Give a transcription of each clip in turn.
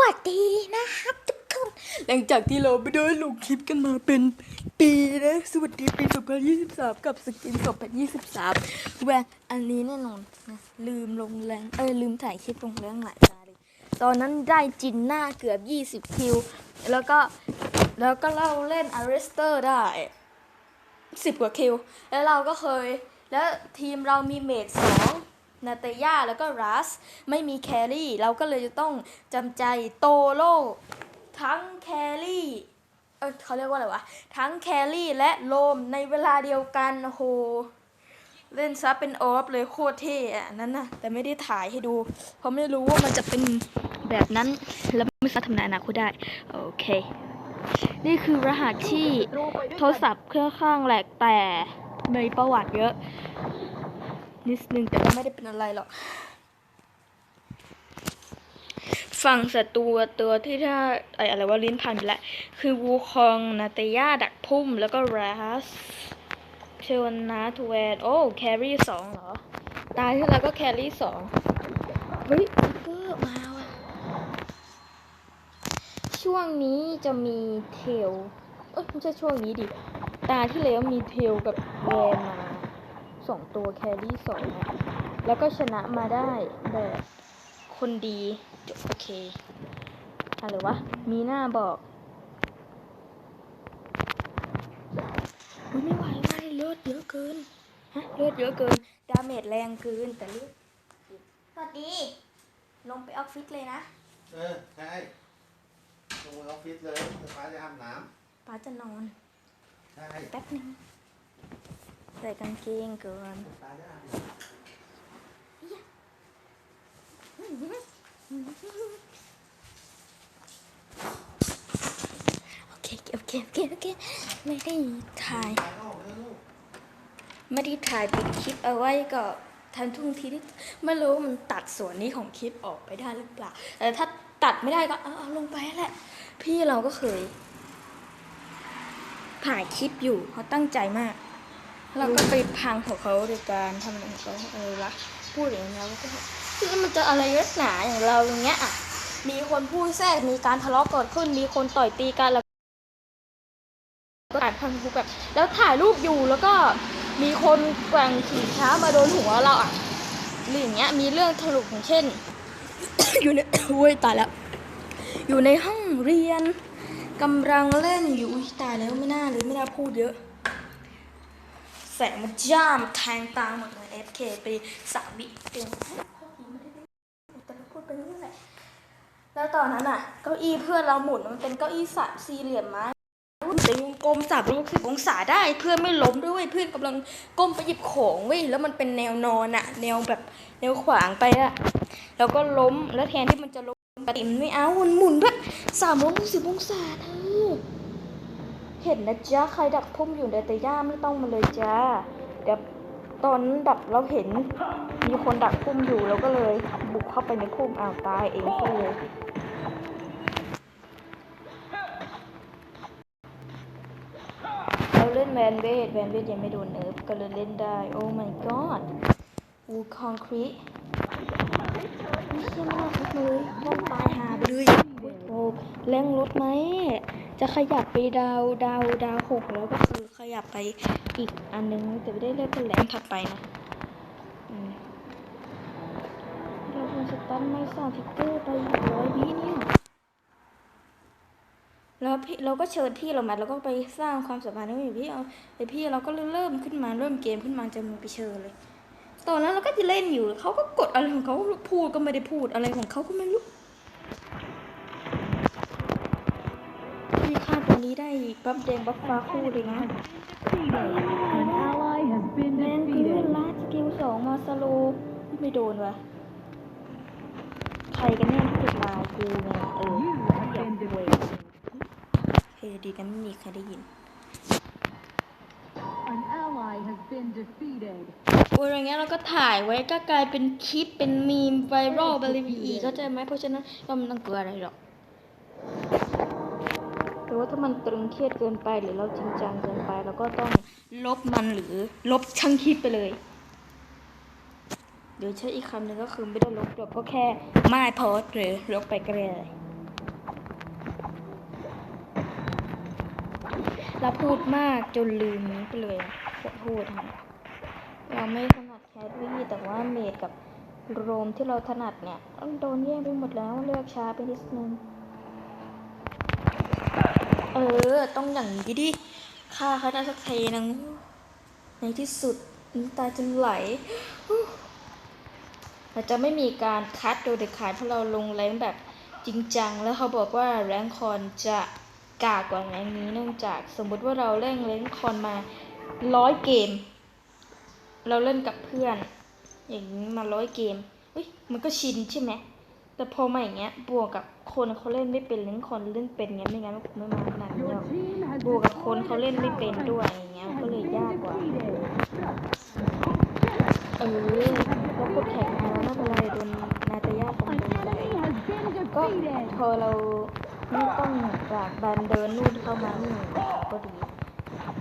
วัสดีนะครับทุกคน หลังจากที่เราไม่ได้ลงคลิปกันมาเป็นปีนะสวัสดีปี 2023 กับสกิน 2023 แหวนอันนี้แน่นอนนะลืมลงแรงเอ้ยลืมถ่ายคลิปลงแรงหลายตาเลย ตอนนั้นได้จินหน้าเกือบ 20 คิว แล้วก็แล้วก็เราเล่นอาริสเตอร์ได้สิบกว่าคิว แล้วเราก็เคย แล้วทีมเรามีเมดสอง นาเตยาแล้วก็รัส ไม่มีแครี่ เราก็เลยจะต้องจำใจโตโลทั้งแครี่เออเขาเรียกว่าอะไรวะ ทั้งแครี่และโลมในเวลาเดียวกันโอ้โหเล่นซับเป็นออฟเลยโคตรเท่อะอันนั้นนะแต่ไม่ได้ถ่ายให้ดู เพราะไม่รู้ว่ามันจะเป็นแบบนั้น แล้วไม่สามารถทำนายอนาคตได้ โอเค นี่คือรหัสที่โทรศัพท์เครื่องข้างแหลกแต่มีประวัติเยอะ นิดนึงแต่ก็ไม่ได้เป็นอะไรหรอก ฝั่งศัตรูตัวที่ถ้าไออะไรว่าลิ้นพันไปแล้วคือวูคองนาตย่าดักพุ่มแล้วก็รัสเชวันนาทูแวนโอ้แครี่สองเหรอ ตายที่แล้วก็แครี่สองเฮ้ยซิกเกอร์มาว่ะช่วงนี้จะมีเทลเอ้ยไม่ใช่ช่วงนี้ดิ ตาที่แล้วมีเทลกับแวนมา สองตัวแครี่สองอะแล้วก็ชนะมาได้แบบคนดีจบโอเคอะไรวะ มีหน้าบอกอุ๊ยไม่ไหวว่ะเลือดเยอะเกินฮะเลือดเยอะเกิน ดาเมจแรงเกินแต่เลือดสวัสดี ลงไปออฟฟิศเลยนะ เออ ใช่ลงไปออฟฟิศเลยไฟฟ้าจะอาบน้ป้าจะนอนำใช่ แป๊บหนึง ใส่กางเกงกินไฟฟ้าจะอนโอเคโอเคโอเคโอเคไม่ได้ถ่าย ไม่ได้ถ่ายปิดคลิปเอาไว้ก็ทันทุ่งทีที่ไม่รู้ว่ามันตัดส่วนนี้ของคลิปออกไปได้หรือเปล่าแต่ถ้าตัดไม่ได้ก็เอาเอาลงไปแหละ พี่เราก็เคยถ่ายคลิปอยู่เขาตั้งใจมาก เราก็ไปพังของเขาโดยการทำอะไรของเขาเออวะพูดอย่างนี้แล้วก็แล้วมันจะอะไรนักหนาอย่างเราอย่างเงี้ยอะมีคนพูดแทรกมีการทะเลาะเกิดขึ้น มีคนต่อยตีกันแล้วก็อ่านพันคุกแบบแล้วถ่ายรูปอยู่แล้วก็มีคนแกว่งขี่ช้ามาโดนหัวเราอะหรืออย่างเงี้ยมีเรื่องถลุกอย่างเช่น อยู่ในโอ้ยตายแล้วอยู่ในห้องเรียนกำลังเล่นอยู่ตายแล้วไม่น่าเลยไม่น่าพูดเยอะ แสงมันจ้ามแทงตาหมดเลย FK ไปสามวิเต็มแต่เราพูดไปเรื่อยแล้วตอนนั้นอะ เก้าอี้เพื่อนเราหมุนมันเป็นเก้าอี้สามสี่เหลี่ยมไม้ในวงกลมสามร้อยหกสิบองศาได้เพื่อนไม่ล้มด้วยเพื่อนกำลังก้มไปหยิบของเว้ยแล้วมันเป็นแนวนอนอะแนวแบบแนวขวางไปอะแล้วก็ล้มแล้วแทนที่มันจะล้มปกติมันไม่เอามันหมุนแบบสามร้อยหกสิบองศาเธอ เห็นนะจ๊ะใครดักพุ่มอยู่ในแต่ย่าไม่ต้องมาเลยจ้าเดี๋ยวตอนดักเราเห็นมีคนดักพุ่มอยู่เราก็เลยบุกเข้าไปในพุ่มอ้าวตายเองซะเลยเราเล่นแวนเวทแวนเวทยังไม่โดนเนิร์ฟก็เลยเล่นได้ โอ้ my god วูคอนครีไม่ใช่มากเลยต้องตายหาไปเลยโอ้แรงรถไหม จะขยับไปดาวดาวดาวหกแล้วก็คือขยับไปอีกอันนึงแต่ไม่ได้เล่นเป็นแรงถัดไปนะเราควรสตันไม่สามทิกเกอร์ไปร้อยวิเนี่ยแล้วพี่เราก็เชิญพี่เรามาแล้วก็ไปสร้างความสัมพันธ์ให้พี่เอาไอพี่เราก็เริ่มขึ้นมาเริ่มเกมขึ้นมาจะมีไปเชิญเลย ตอนนั้นเราก็จะเล่นอยู่เขาก็กดอะไรของเขาพูดก็ไม่ได้พูดอะไรของเขาก็ไม่รู้ นี้ได้บัฟแดงบัฟฟ้าคู่เลยนะแมนคือ defeated. ลัสกิลสองมาสโลไม่โดนวะใครกันแน่ที่จะมากูไงเออ You อยาก have been เวย defeated. เฮ้ยดีกันไม่มีใครได้ยินโอ้ยอย่างเงี้ยเราก็ถ่ายไว้ก็กลายเป็นคลิปเป็นมีมไวรัลไปเลยอีกเข้าใจไหมเพราะฉะนั้นก็ไม่ต้องกลัวอะไรหรอก แต่ว่าถ้ามันตรึงเครียดเกินไปหรือเราจริงจังเกินไปเราก็ต้องลบมันหรือลบช่างคิดไปเลยเดี๋ยวใช้อีกคำหนึ่งก็คือไม่ได้ลบลบก็แค่ไม่โพสหรือลบไปก็เลยเราพูดมากจนลืมนี้ไปเลยจะพูดเราไม่ถนัดแคทวี่แต่ว่าเมดกับโรมที่เราถนัดเนี่ยต้องโดนแย่งไปหมดแล้วเลือกช้าไปนิดนึง ออต้องอย่างนี้ดิฆ่าเขาได้สักทีนึงในที่สุดน้ำตาจะไหลเราจะไม่มีการคัดโดยเด็ดขาดเพราะเราลงแรงแบบจริงจัง แล้วเขาบอกว่าแรงคอนจะกากกว่าแรงนี้เนื่องจากสมมุติว่าเราเล่นแรงคอนมาร้อยเกม เราเล่นกับเพื่อน อย่างนี้มาร้อยเกมเฮ้ยมันก็ชินใช่ไหม แต่พอมาอย่างเงี้ย บวกกับคนเขาเล่นไม่เป็นเล่นคนเล่นเป็นเงี้ยไม่งั้นผมไม่มาขนาดนี้หร Your อก team has บวก been กับคนเขาเล่นไม่เป็นด้วยอย่างเงี้ยก็เลยยากกว่าเออแล้วกดแข่งมาแล้วไม่เป็นไรโดนนาตายาคอม An โบไป enemy has been ก็ defeated. พอเราไม่ต้องจากบันเดินนู่นเข้ามานี่ก็ดี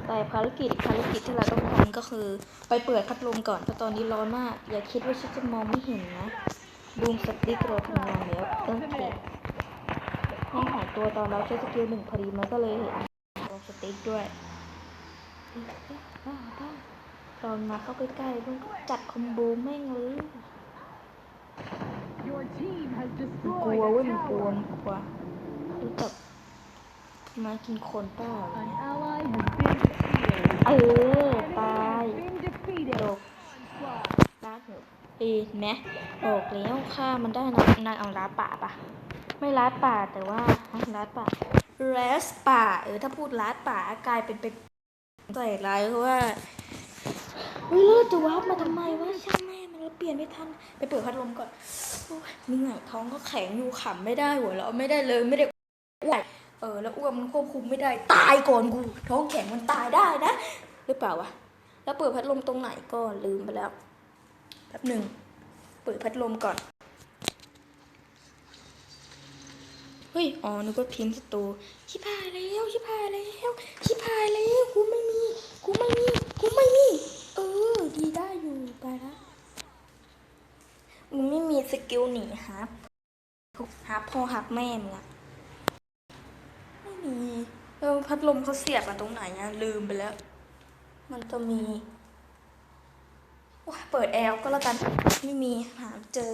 แต่ภารกิจภารกิจที่เราต้องทำก็คือ ไปเปิดพัดลมก่อนเพราะตอนนี้ร้อนมาก อย่าคิดว่าฉันจะมองไม่เห็นนะ บูมสติ๊กเราทำงานแล้วโอเคห้องหายตัวตอนเราใช้สกิลหนึ่งพอดีมันก็เลยเห็นบูมสติ๊กด้วยเอ๊ะเอ๊ะบ้าบ้าตอนมาเข้าใกล้ๆมันก็จัดคอมโบแม่งเลยมันกลัวเว้ยมันกลัวมันกลัวรู้จักมากินคนเปล่าเออตาย Been defeated. โดกลาดหนู เอ็นไหมบอกแล้วฆ่ามันได้นะนายเอาลาป่าปะไม่ลาดป่าแต่ว่าฮะลาดป่าแรสป่าเออถ้าพูดลาดป่ากลายเป็นเป็นใส่ร้ายเพราะว่าเฮ้ยเราจะวาร์ปมาทำไมวะช่างแม่มันเปลี่ยนไม่ทันไปเปิดพัดลมก่อนเหนื่อยท้องก็แข็งอยู่ขำไม่ได้หัวเราะไม่ได้เลยไม่ได้อ้วนเออแล้วอ้วนมันควบคุมไม่ได้ตายก่อนกูท้องแข็งมันตายได้นะหรือเปล่าวะแล้วเปิดพัดลมตรงไหนก็ลืมไปแล้ว แป๊บหนึ่งเปิดพัดลมก่อน เฮ้ย อ๋อ นึกว่าพิมพ์สตูชิบหายแล้วชิบหายแล้วชิบหายแล้วกูไม่มี กูไม่มี กูไม่มี เออ ดีได้อยู่ไปละมึงไม่มีสกิลหนีฮับฮับพ่อฮับแม่มึงอะไม่มีเออพัดลมเขาเสียบมาตรงไหนอะลืมไปแล้ว มันจะมี เปิดแอลก็แล้วกันไม่มีหาเจอ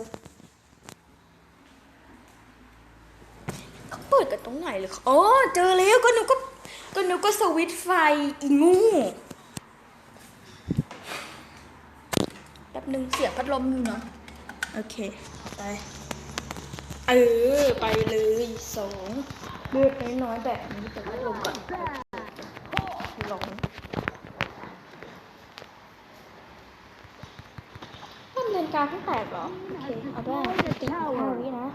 เขาเปิดกันตรงไหนเลยอ๋อเจอแล้วก็หนูก็ก็หนูก็สวิตไฟอีงูแป๊บหนึ่งเสียงพัดลมอยู่เนาะโอเคไปเออไปเลยสองเลือดน้อยๆแบบนี้แต่พัดลมก่อนลอง ดำเนินกาเพิ่งแตกเหรอ โอเค เอาได้ติดห้าวินะ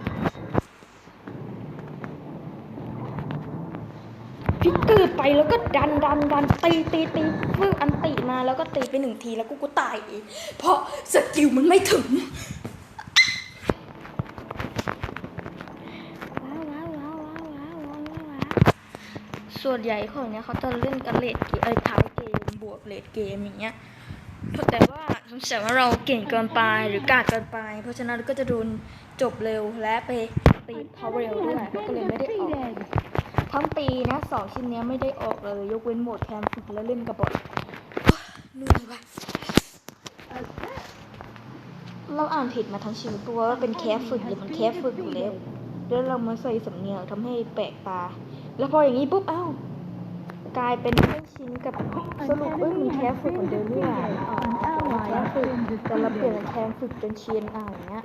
พิกเกอร์ไปแล้วก็ดันดันดันตีตีตีฟึ่งอันติมาแล้วก็ตีไปหนึ่งทีแล้วกูก็ตายเองเพราะสกิลมันไม่ถึงว้าวว้าวว้าวว้าวว้าวว้าวว้าวส่วนใหญ่ของเนี้ยเขาจะเล่นกันเลดเกมเอ้ยท้ายเกมบวกเลดเกมอย่างเงี้ย แต่ว่าสงสัยว่าเราเก่งเกินไปหรือกากเกินไป เพราะฉะนั้นก็จะโดนจบเร็วและไปตีพาวเร็วด้วยก็เลยไม่ได้ออกทั้งปีนะสองชิ้นเนี้ยไม่ได้ออกเลย ยกเว้นโหมดแคมฝึกแล้วเล่นกับบอทเหนื่อยว่ะเราอ่านผิดมาทั้งชีวิตตัวว่าเป็นแคฟฝึกหรือมันแคฟฝึกอยู่แล้วแล้วเรามาใส่สำเนียงทำให้แปลกตา แล้วพออย่างนี้ปุ๊บเอ้า กลายเป็นไม่ชินกับสรุปเอ้ยมันแคฟฝึกเหมือนเดิมนี่หว่าอ๋อแคฟฝึกแต่เราเปลี่ยนเป็นแคฟฝึกจนเชียนอ่าอย่างเงี้ย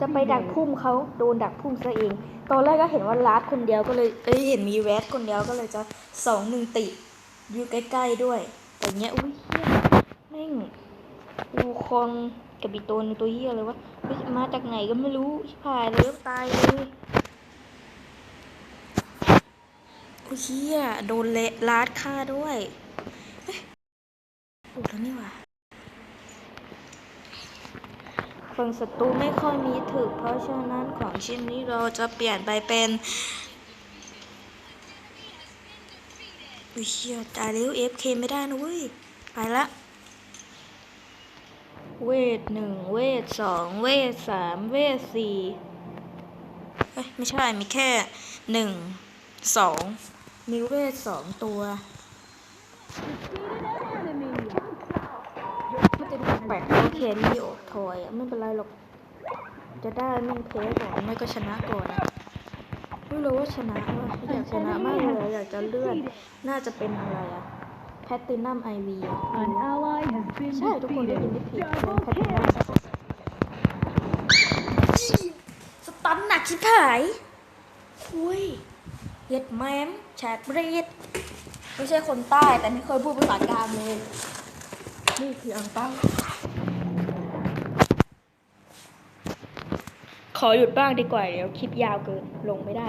จะไปดักพุ่มเขาโดนดักพุ่มซะเอง ตอนแรกก็เห็นว่าลาดคนเดียวก็เลย เอ้ยเห็นมีแวดคนเดียวก็เลยจะสองหนึ่งติ อยู่ใกล้ๆด้วย แต่เนี้ยอุ้ยเฮียแม่ง อูคองกับอีตัวนึงตัวเฮียเลยวะมาจากไหนก็ไม่รู้ชิบหายเลยตายเลยโอ้ยเฮียโดนเละลาดฆ่าด้วยเอ๊ะถูกแล้วนี่ว่าฝั่งศัตรูไม่ค่อยมีถึก เพราะฉะนั้นของชิ้นนี้เราจะเปลี่ยนไปเป็นอุ้ยเชี่ยตายแล้ว FK ไม่ได้นะเว้ย ไปละ เวทหนึ่งเวทสองเวทสามเวทสี่เอ้ยไม่ใช่มีแค่หนึ่งสองมีเวทสองตัวมันจะดูแปลกๆโอเคนี่โอทอยไม่เป็นไรหรอก จะได้ไม่แพ้ก่อนไม่ก็ชนะก่อนไม่รู้ว่าชนะว่าอยากชนะมากเลยอยากจะเลื่อน น่าจะเป็นอะไรอะ พตตินัมไอวี An ally has been ใช่ทุกคนได้ยิน defeated. ไม่ผิดเป็น Double แพตตินัม kill. สตันหนักชิบหายคุยเย็ดแมมแชทเบรดไม่ใช่คนใต้แต่ไม่เคยพูดภาษากลางเลย นี่คืออังเป้าขอหยุดบ้างดีกว่า เดี๋ยวคลิปยาวเกิน ลงไม่ได้